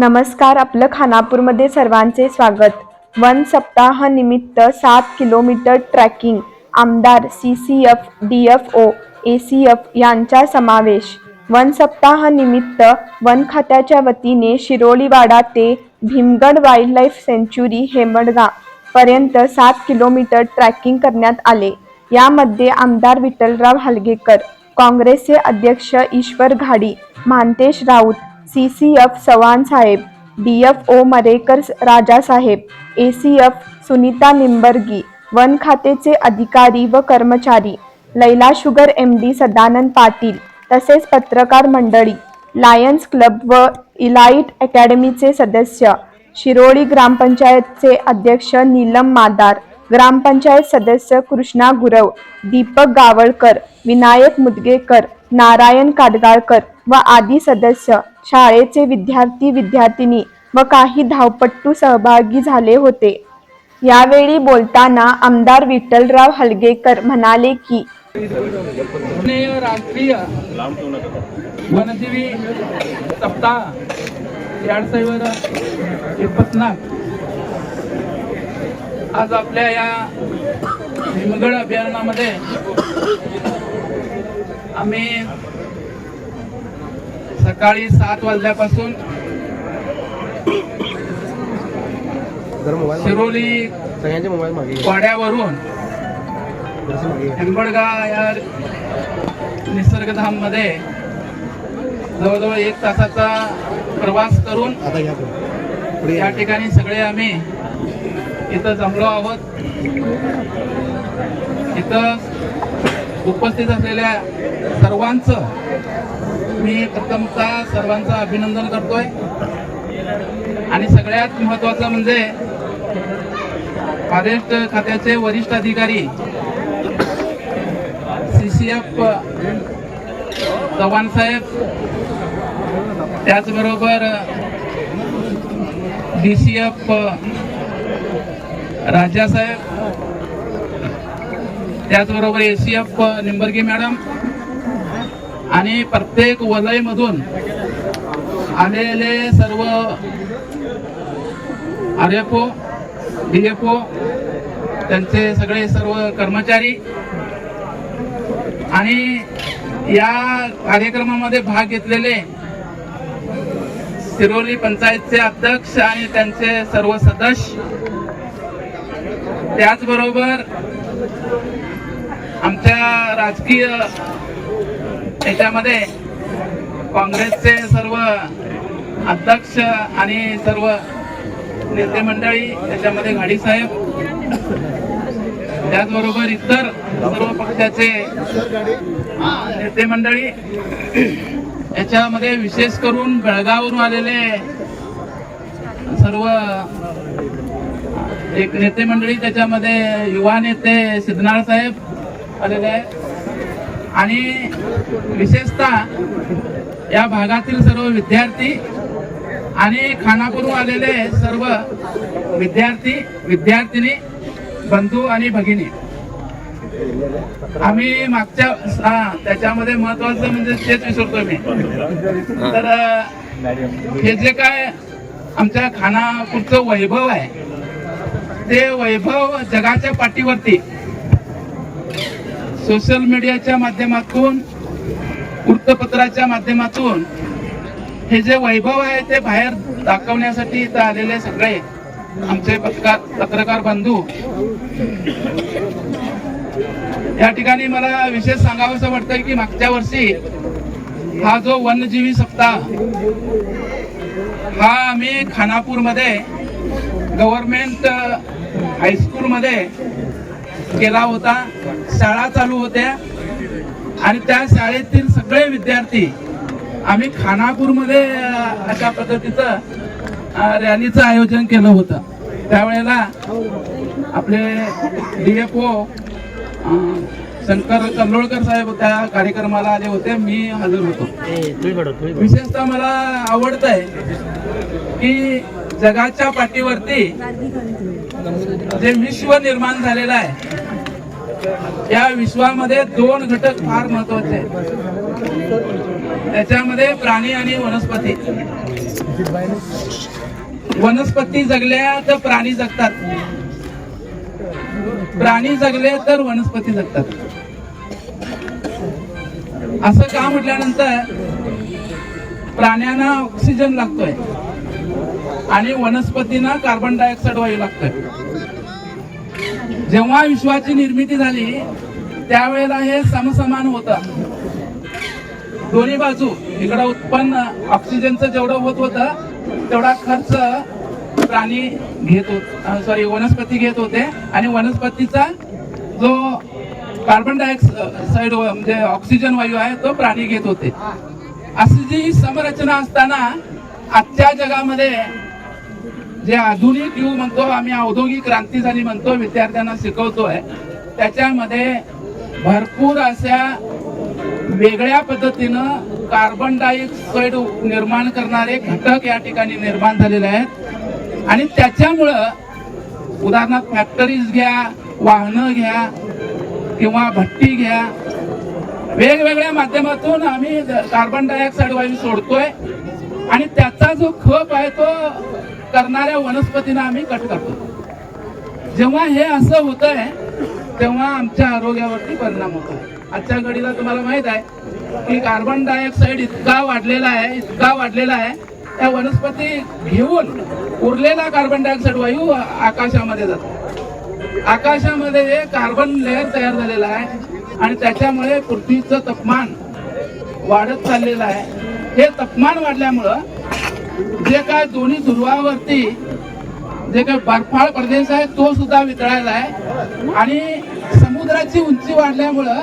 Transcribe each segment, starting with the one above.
नमस्कार आपलं खानापूरमध्ये सर्वांचे स्वागत. वन सप्ताह निमित्त सात किलोमीटर ट्रॅकिंग आमदार C C F D F O A C F यांचा समावेश. वन सप्ताह निमित्त वन खात्याच्या वतीने शिरोळीवाडा ते भीमगड वाईल्डलाईफ सेंच्युरी हेमडगा पर्यंत सात किलोमीटर ट्रॅकिंग करण्यात आले. यामध्ये आमदार विठ्ठलराव हलगेकर काँग्रेसचे अध्यक्ष Ishwar Ghadi Mantesh Raut C C F Chavan saheb D F O Marekar Rajasaheb A C F Sunita Nimbargi one खातेचे अधिकारी व कर्मचारी Laila sugar M D Sadanand Patil तसेच पत्रकार मंडळी लायन्स क्लब व इलाईट अकॅडमीचे सदस्य शिरोळी ग्रामपंचायतचे अध्यक्ष नीलम मादार ग्रामपंचायत सदस्य कृष्णा गुरव दीपक गावळकर विनायक मुदगेकर नारायण काटगाळकर व आदी सदस्य. शाळेचे विद्यार्थी विद्यार्थिनी व काही धावपट्टू सहभागी झाले होते. यावेळी बोलताना आमदार विठ्ठलराव हलगेकर म्हणाले की राष्ट्रीय वनजीवी सप्ताह आज आपल्या या हिमगड अभियानामध्ये आम्ही सकाळी सात वाजल्यापासून शिरोली घे. हेंबडगा या निसर्गधाममध्ये जवळजवळ एक तासाचा प्रवास करून या. ठिकाणी सगळे आम्ही इथं जमलो आहोत इथं उपस्थित असलेल्या सर्वांचं मी प्रथमतः सर्वांचं अभिनंदन करतोय. आणि सगळ्यात महत्वाचं म्हणजे फॉरेस्ट खात्याचे वरिष्ठ अधिकारी सी सी एफ चव्हाण साहेब त्याचबरोबर डी सी एफ राजा साहेब त्याचबरोबर A C F Nimbargi madam. आणि प्रत्येक वलयमधून आलेले सर्व R F O D F O त्यांचे सगळे सर्व कर्मचारी आणि या कार्यक्रमामध्ये भाग घेतलेले सिरोली पंचायतचे अध्यक्ष आणि त्यांचे सर्व सदस्य. त्याचबरोबर आमच्या राजकीय याच्यामध्ये काँग्रेसचे सर्व अध्यक्ष आणि सर्व नेते मंडळी त्याच्यामध्ये घाडी साहेब त्याचबरोबर इतर सर्व पक्षाचे नेते मंडळी याच्यामध्ये विशेष करून बेळगाववरून आलेले सर्व एक नेते मंडळी त्याच्यामध्ये युवा नेते सिद्धनाळ साहेब आलेले आहेत. आणि विशेषतः या भागातील सर्व विद्यार्थी आणि खानापूरहून आलेले सर्व विद्यार्थी विद्यार्थिनी बंधू आणि भगिनी. आम्ही मागच्या हा त्याच्यामध्ये महत्वाचं म्हणजे तेच विसरतो मी. तर हे जे काय आमच्या खानापूरचं वैभव आहे ते वैभव जगाच्या पाठीवरती सोशल मीडियाच्या माध्यमातून वृत्तपत्राच्या माध्यमातून हे जे वैभव आहे ते बाहेर दाखवण्यासाठी इथं आलेले सगळे आमचे पत्रकार पत्रकार बंधू. या ठिकाणी मला विशेष सांगावंसं वाटतं की मागच्या वर्षी हा जो वन्यजीवी सप्ताह हा आम्ही खानापूरमध्ये गव्हर्नमेंट हायस्कूलमध्ये केला होता. शाळा चालू होत्या. आणि त्या शाळेतील सगळे विद्यार्थी आम्ही खानापूरमध्ये अशा पद्धतीचं रॅलीचं आयोजन केलं होतं. त्यावेळेला आपले D F O Shankar Kallolkar साहेब त्या कार्यक्रमाला आले होते. मी हजर होतो. विशेषतः मला आवडत आहे की जगाच्या पाठीवरती जे विश्व निर्माण झालेलं आहे या विश्वामध्ये दोन घटक फार महत्त्वाचे आहेत. त्याच्यामध्ये प्राणी आणि वनस्पती. वनस्पती जगल्या तर प्राणी जगतात. प्राणी जगले तर वनस्पती जगतात. असं का म्हटल्यानंतर प्राण्यांना ऑक्सिजन लागतोय आणि वनस्पतींना कार्बन डायऑक्साईड वायू लागतोय. जेव्हा विश्वाची निर्मिती झाली त्यावेळेला हे समसमान होतं. दोन्ही बाजू इकडं उत्पन्न ऑक्सिजनचं जेवढं होत होतं तेवढा खर्च प्राणी घेत होत सॉरी वनस्पती घेत होते. आणि वनस्पतीचा जो कार्बन डायऑक्साईड म्हणजे ऑक्सिजन वायू आहे तो प्राणी घेत होते. अशी जी समरचना असताना आजच्या जगामध्ये जे आधुनिक युग म्हणतो आम्ही औद्योगिक क्रांती झाली म्हणतो विद्यार्थ्यांना शिकवतोय. त्याच्यामध्ये भरपूर अशा वेगळ्या पद्धतीनं कार्बन डायऑक्साईड निर्माण करणारे घटक या ठिकाणी निर्माण झालेले आहेत. आणि त्याच्यामुळं उदाहरणार्थ फॅक्टरीज घ्या वाहनं घ्या किंवा भट्टी घ्या वेगवेगळ्या माध्यमातून आम्ही कार्बन डायऑक्साईड वायू सोडतोय. आणि त्याचा जो खप आहे तो करणाऱ्या वनस्पतींना आम्ही कट करतो. जेव्हा हे असं होत आहे तेव्हा आमच्या आरोग्यावरती परिणाम होतो. आजच्या घडीला तुम्हाला माहीत आहे की कार्बन डायऑक्साईड इतका वाढलेला आहे इतका वाढलेला आहे. त्या वनस्पती घेऊन उरलेला कार्बन डायऑक्साईड वायू आकाशामध्ये जातो. आकाशामध्ये कार्बन लेअर तयार झालेला आहे आणि त्याच्यामुळे पृथ्वीचं तापमान वाढत चाललेलं आहे. हे तापमान वाढल्यामुळं जे काय दोन्ही ध्रुवावरती जे काय बर्फाळ प्रदेश आहे तो सुद्धा वितळायला आहे. आणि समुद्राची उंची वाढल्यामुळं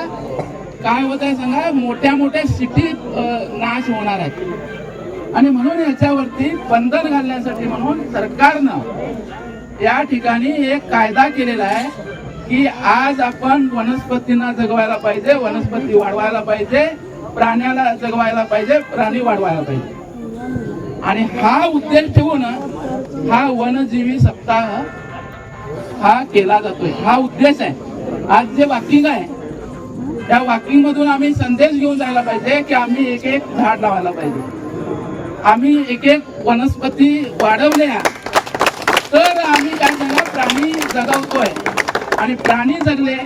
काय होत आहे सांगा मोठ्या मोठ्या सिटी नाश होणार आहेत. आणि म्हणून याच्यावरती बंधन घालण्यासाठी म्हणून सरकारनं या ठिकाणी एक कायदा केलेला आहे की आज आपण वनस्पतींना जगवायला पाहिजे वनस्पती वाढवायला पाहिजे प्राण्याला जगवायला पाहिजे प्राणी वाढवायला पाहिजे. आणि हा उद्देश ठेवून हा वनजीवी सप्ताह हा केला जातोय. हा उद्देश आहे. आज जे वॉकिंग आहे त्या वॉकिंग मधून आम्ही संदेश घेऊन जायला पाहिजे की आम्ही एक एक झाड लावायला पाहिजे. आम्ही एक एक वनस्पती वाढवल्या तर आम्ही काय झालं प्राणी जगवतोय. आणि प्राणी जगले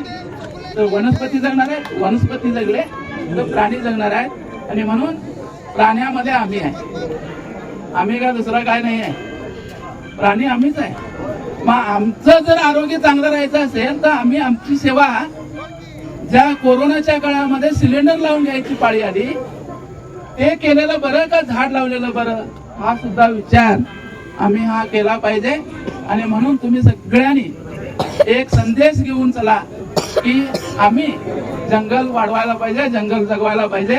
तर वनस्पती जगणार आहेत वनस्पती जगले तर प्राणी जगणार आहेत. आणि म्हणून प्राण्यामध्ये आम्ही आहे. आम्ही काय दुसरं काय नाही आहे. प्राणी आम्हीच आहे. मग आमचं जर आरोग्य चांगलं राहायचं असेल तर आम्ही आमची सेवा ज्या कोरोनाच्या काळामध्ये सिलेंडर लावून घ्यायची पाळी आली ते केलेलं बरं का झाड लावलेलं बरं? हा सुद्धा विचार आम्ही हा केला पाहिजे. आणि म्हणून तुम्ही सगळ्यांनी एक संदेश घेऊन चला. की आम्ही जंगल वाढवायला पाहिजे जंगल जगवायला पाहिजे.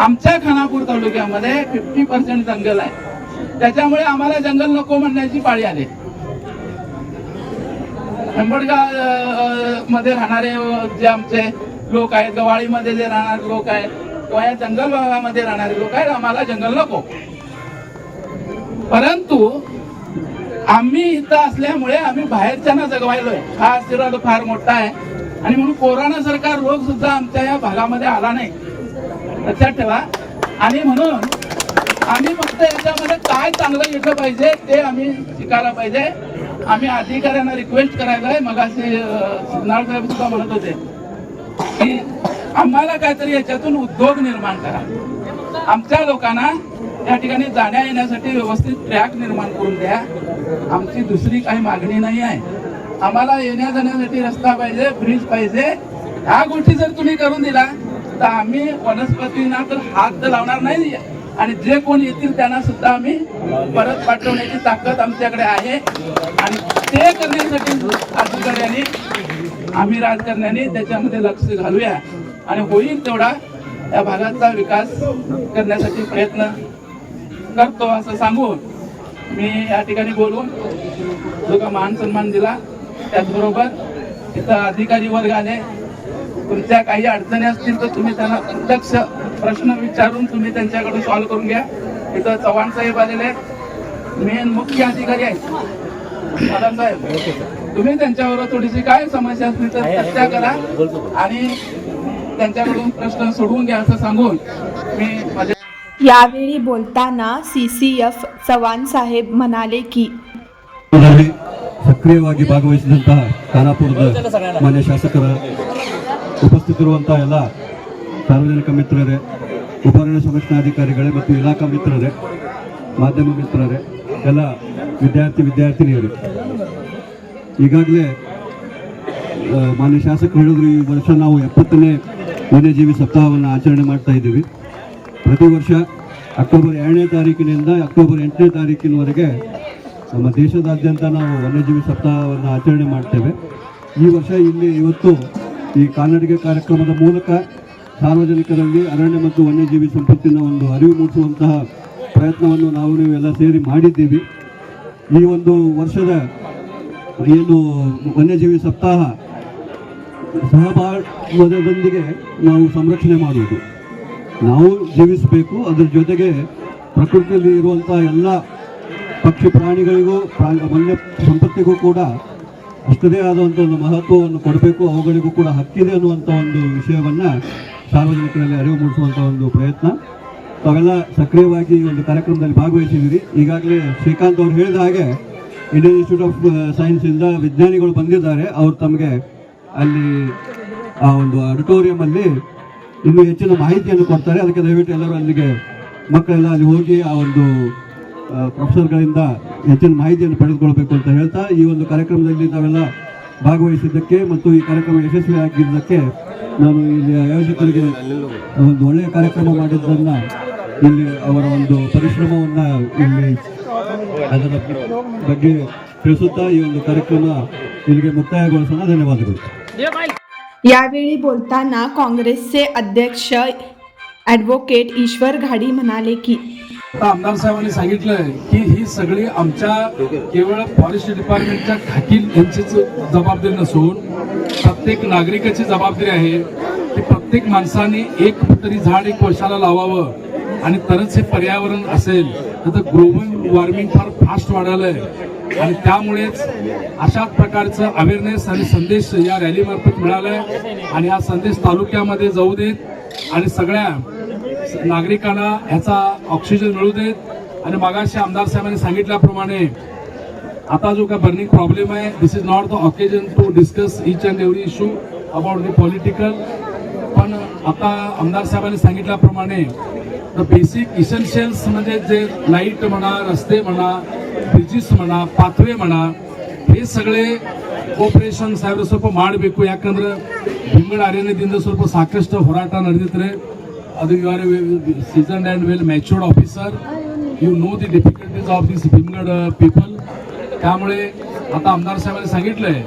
आमच्या खानापूर तालुक्यामध्ये फिफ्टी पर्सेंट जंगल आहे. त्याच्यामुळे आम्हाला जंगल नको म्हणण्याची पाळी आली. अंबडगावमध्ये राहणारे जे आमचे लोक आहेत गवाळीमध्ये जे राहणारे लोक आहेत किंवा या जंगल भागामध्ये राहणारे लोक आहेत आम्हाला जंगल नको. परंतु आम्ही इथं असल्यामुळे आम्ही बाहेरच्यांना जगवायलोय. हा आशीर्वाद फार मोठा आहे. आणि म्हणून कोरोना सरकार रोग सुद्धा आमच्या या भागामध्ये आला नाही. लक्षात ठेवा. आणि म्हणून आम्ही फक्त याच्यामध्ये काय चांगलं येतं पाहिजे ते आम्ही शिकायला पाहिजे. आम्ही अधिकाऱ्यांना रिक्वेस्ट करायला आहे मग असे साहेब सुद्धा म्हणत होते की आम्हाला काहीतरी याच्यातून उद्योग निर्माण करा. आमच्या लोकांना या ठिकाणी जाण्या येण्यासाठी व्यवस्थित ट्रॅक निर्माण करून द्या. आमची दुसरी काही मागणी नाही आहे. आम्हाला येण्या जाण्यासाठी रस्ता पाहिजे ब्रिज पाहिजे. ह्या गोष्टी जर तुम्ही करून दिला तर आम्ही वनस्पतींना तर हात तर लावणार नाही. आणि जे कोण येतील त्यांना सुद्धा आम्ही परत पाठवण्याची ताकद आमच्याकडे आहे. आणि ते करण्यासाठी अधिकाऱ्यांनी आम्ही राजकारण्याने त्याच्यामध्ये लक्ष घालूया. आणि होईल तेवढा या भागाचा विकास करण्यासाठी प्रयत्न करतो असं सांगून मी या ठिकाणी बोलून जो का मान सन्मान दिला. त्याचबरोबर तिथं अधिकारी वर्गाने तुमच्या काही अडचणी असतील तर तुम्ही त्यांना प्रत्यक्ष प्रश्न विचारून तुम्ही त्यांच्याकडून सॉल्व्ह करून घ्या. इथं चव्हाण साहेब आलेले मेन मुख्य अधिकारी आहेत. मॅडम साहेब तुम्ही त्यांच्यावर थोडीशी काय समस्या असली तर चर्चा करा आणि त्यांच्याकडून प्रश्न सोडवून घ्या असं सांगून मी माझ्या यावेळी बोलताना सी सी एफ चव्हाण साहेब म्हणाले की ಸಕ್ರಿಯವಾಗಿ ಭಾಗವಹಿಸಿದಂತಹ ಖಾನಾಪುರದ ಮಾನ್ಯ ಶಾಸಕರ ಉಪಸ್ಥಿತಿರುವಂತಹ ಎಲ್ಲ ಸಾರ್ವಜನಿಕ ಮಿತ್ರರೇ ಉಪಕರಣ ಸಂರಕ್ಷಣಾಧಿಕಾರಿಗಳೇ ಮತ್ತು ಇಲಾಖಾ ಮಿತ್ರರೇ ಮಾಧ್ಯಮ ಮಿತ್ರರೇ ಎಲ್ಲ ವಿದ್ಯಾರ್ಥಿ ವಿದ್ಯಾರ್ಥಿನಿಯರು. ಈಗಾಗಲೇ ಮಾನ್ಯ ಶಾಸಕರು ಹೇಳಿದ್ರು ಈ ವರ್ಷ ನಾವು ಎಪ್ಪತ್ತನೇ ವನ್ಯಜೀವಿ ಸಪ್ತಾಹವನ್ನು ಆಚರಣೆ ಮಾಡ್ತಾ ಇದ್ದೀವಿ. ಪ್ರತಿ ವರ್ಷ ಅಕ್ಟೋಬರ್ ಎರಡನೇ ತಾರೀಕಿನಿಂದ ಅಕ್ಟೋಬರ್ ಎಂಟನೇ ತಾರೀಕಿನವರೆಗೆ ನಮ್ಮ ದೇಶದಾದ್ಯಂತ ನಾವು ವನ್ಯಜೀವಿ ಸಪ್ತಾಹವನ್ನು ಆಚರಣೆ ಮಾಡ್ತೇವೆ. ಈ ವರ್ಷ ಇಲ್ಲಿ ಇವತ್ತು ಈ ಕಾಲ್ನಡಿಗೆ ಕಾರ್ಯಕ್ರಮದ ಮೂಲಕ ಸಾರ್ವಜನಿಕರಲ್ಲಿ ಅರಣ್ಯ ಮತ್ತು ವನ್ಯಜೀವಿ ಸಂಪತ್ತಿನ ಒಂದು ಅರಿವು ಮೂಡಿಸುವಂತಹ ಪ್ರಯತ್ನವನ್ನು ನಾವು ನೀವೆಲ್ಲ ಸೇರಿ ಮಾಡಿದ್ದೀವಿ. ಈ ಒಂದು ವರ್ಷದ ಏನು ವನ್ಯಜೀವಿ ಸಪ್ತಾಹ ಸಹಭಾಗದೊಂದಿಗೆ ನಾವು ಸಂರಕ್ಷಣೆ ಮಾಡುವುದು. ನಾವು ಜೀವಿಸಬೇಕು, ಅದರ ಜೊತೆಗೆ ಪ್ರಕೃತಿಯಲ್ಲಿ ಇರುವಂಥ ಎಲ್ಲ ಪಕ್ಷಿ ಪ್ರಾಣಿಗಳಿಗೂ, ಪ್ರಾಣಿ ವನ್ಯ ಸಂಪತ್ತಿಗೂ ಕೂಡ ಅಷ್ಟದೇ ಆದಂಥ ಒಂದು ಮಹತ್ವವನ್ನು ಕೊಡಬೇಕು. ಅವುಗಳಿಗೂ ಕೂಡ ಹಕ್ಕಿದೆ ಅನ್ನುವಂಥ ಒಂದು ವಿಷಯವನ್ನು ಸಾರ್ವಜನಿಕರಲ್ಲಿ ಅರಿವು ಮೂಡಿಸುವಂಥ ಒಂದು ಪ್ರಯತ್ನ. ತಾವೆಲ್ಲ ಸಕ್ರಿಯವಾಗಿ ಈ ಒಂದು ಕಾರ್ಯಕ್ರಮದಲ್ಲಿ ಭಾಗವಹಿಸಿದ್ದೀರಿ. ಈಗಾಗಲೇ ಶ್ರೀಕಾಂತ್ ಅವರು ಹೇಳಿದ ಹಾಗೆ ಇಂಡಿಯನ್ ಇನ್ಸ್ಟಿಟ್ಯೂಟ್ ಆಫ್ ಸೈನ್ಸಿಂದ ವಿಜ್ಞಾನಿಗಳು ಬಂದಿದ್ದಾರೆ. ಅವರು ತಮಗೆ ಅಲ್ಲಿ ಆ ಒಂದು ಆಡಿಟೋರಿಯಮಲ್ಲಿ ಇನ್ನೂ ಹೆಚ್ಚಿನ ಮಾಹಿತಿಯನ್ನು ಕೊಡ್ತಾರೆ. ಅದಕ್ಕೆ ದಯವಿಟ್ಟು ಎಲ್ಲರೂ ಅಲ್ಲಿಗೆ ಮಕ್ಕಳೆಲ್ಲ ಅಲ್ಲಿ ಹೋಗಿ ಆ ಒಂದು ಪ್ರೊಫೆಸರ್ಗಳಿಂದ ಹೆಚ್ಚಿನ ಮಾಹಿತಿಯನ್ನು ಪಡೆದುಕೊಳ್ಬೇಕು ಅಂತ ಹೇಳ್ತಾ ಈ ಒಂದು ಕಾರ್ಯಕ್ರಮದಲ್ಲಿ ತಾವೆಲ್ಲ ಭಾಗವಹಿಸಿದ್ದಕ್ಕೆ ಮತ್ತು ಈ ಕಾರ್ಯಕ್ರಮ ಯಶಸ್ವಿ ಆಗಿದ್ದಕ್ಕೆ ನಾನು ಇಲ್ಲಿ ಆಯೋಜಕರಿಗೆ ಒಂದು ಒಳ್ಳೆಯ ಕಾರ್ಯಕ್ರಮ ಮಾಡಿದ್ದನ್ನ ಇಲ್ಲಿ ಅವರ ಒಂದು ಪರಿಶ್ರಮವನ್ನ ಇಲ್ಲಿ ಅದರ ಬಗ್ಗೆ ತಿಳಿಸುತ್ತಾ ಈ ಒಂದು ಕಾರ್ಯಕ್ರಮ ಇಲ್ಲಿಗೆ ಮುಕ್ತಾಯಗೊಳಿಸೋಣ ಧನ್ಯವಾದಗಳು यावेळी बोलताना काँग्रेसचे अध्यक्ष ॲडव्होकेट ईश्वर घाडी म्हणाले की आता आमदार साहेबांनी सांगितलंय की ही सगळी आमच्या केवळ फॉरेस्ट डिपार्टमेंटच्या खाकील यांचीच जबाबदारी नसून प्रत्येक नागरिकाची जबाबदारी आहे की प्रत्येक माणसाने एक तरी झाड एक वर्षाला लावावं आणि तरच हे पर्यावरण असेल. तर ग्लोबल वॉर्मिंग फार फास्ट वाढायलंय आणि त्यामुळेच अशाच प्रकारचं अवेअरनेस आणि संदेश या रॅलीमार्फत मिळालाय. आणि हा संदेश तालुक्यामध्ये जाऊ देत आणि सगळ्या नागरिकांना ह्याचा ऑक्सिजन मिळू देत आणि मागाशी आमदार साहेबांनी सांगितल्याप्रमाणे आता जो काय बर्निंग प्रॉब्लेम आहे this is not the occasion to discuss each and every issue about the political पण आता आमदार साहेबांनी सांगितल्याप्रमाणे द बेसिक इसेन्शियल्स म्हणजे जे लाईट म्हणा रस्ते म्हणा ಬ್ರಿಡ್ಜಸ್ म्हणा ಪಾತ್ವೆ म्हणा हे ಸಗಳೆ ಕೋಪರೇಷನ್ ಸಾಹೇಬ್ರ ಸ್ವಲ್ಪ ಮಾಡಬೇಕು ಯಾಕಂದ್ರೆ ಭೀಮಗಡ ಅರಣ್ಯದಿಂದ ಸ್ವಲ್ಪ ಸಾಕಷ್ಟು ಹೋರಾಟ ನಡೆದಿದ್ರೆ I think you are a well seasoned and well matured officer. You know the difficulties of these Bhimgad uh, people. त्यामुळे आता आमदार साहेबांनी सांगितलं आहे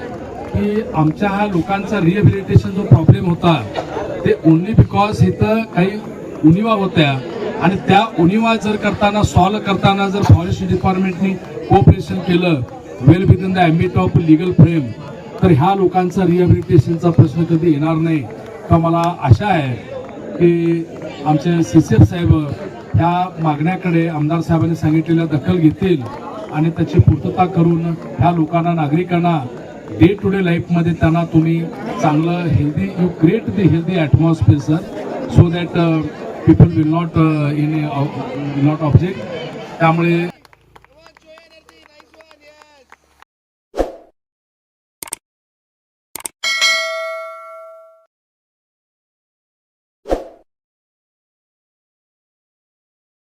की आमच्या हा लोकांचा रिहॅबिलिटेशन जो प्रॉब्लेम होता ते ओनली बिकॉज इथं काही उणिवा होत्या आणि त्या उणिवा जर करताना सॉल्व्ह करताना जर फॉरेस्ट डिपार्टमेंटनी कोऑपरेशन केलं well within the ambit of legal frame तर ह्या लोकांचा रिहॅबिलिटेशनचा प्रश्न कधी येणार नाही का मला आशा आहे की आमचे सी सी एफ साहेब ह्या मागण्याकडे आमदार साहेबांनी सांगितलेल्या दखल घेतील आणि त्याची पूर्तता करून ह्या लोकांना नागरिकांना डे टू डे लाईफमध्ये त्यांना तुम्ही चांगलं healthy you create the healthy atmosphere sir so that people will not in not object त्यामुळे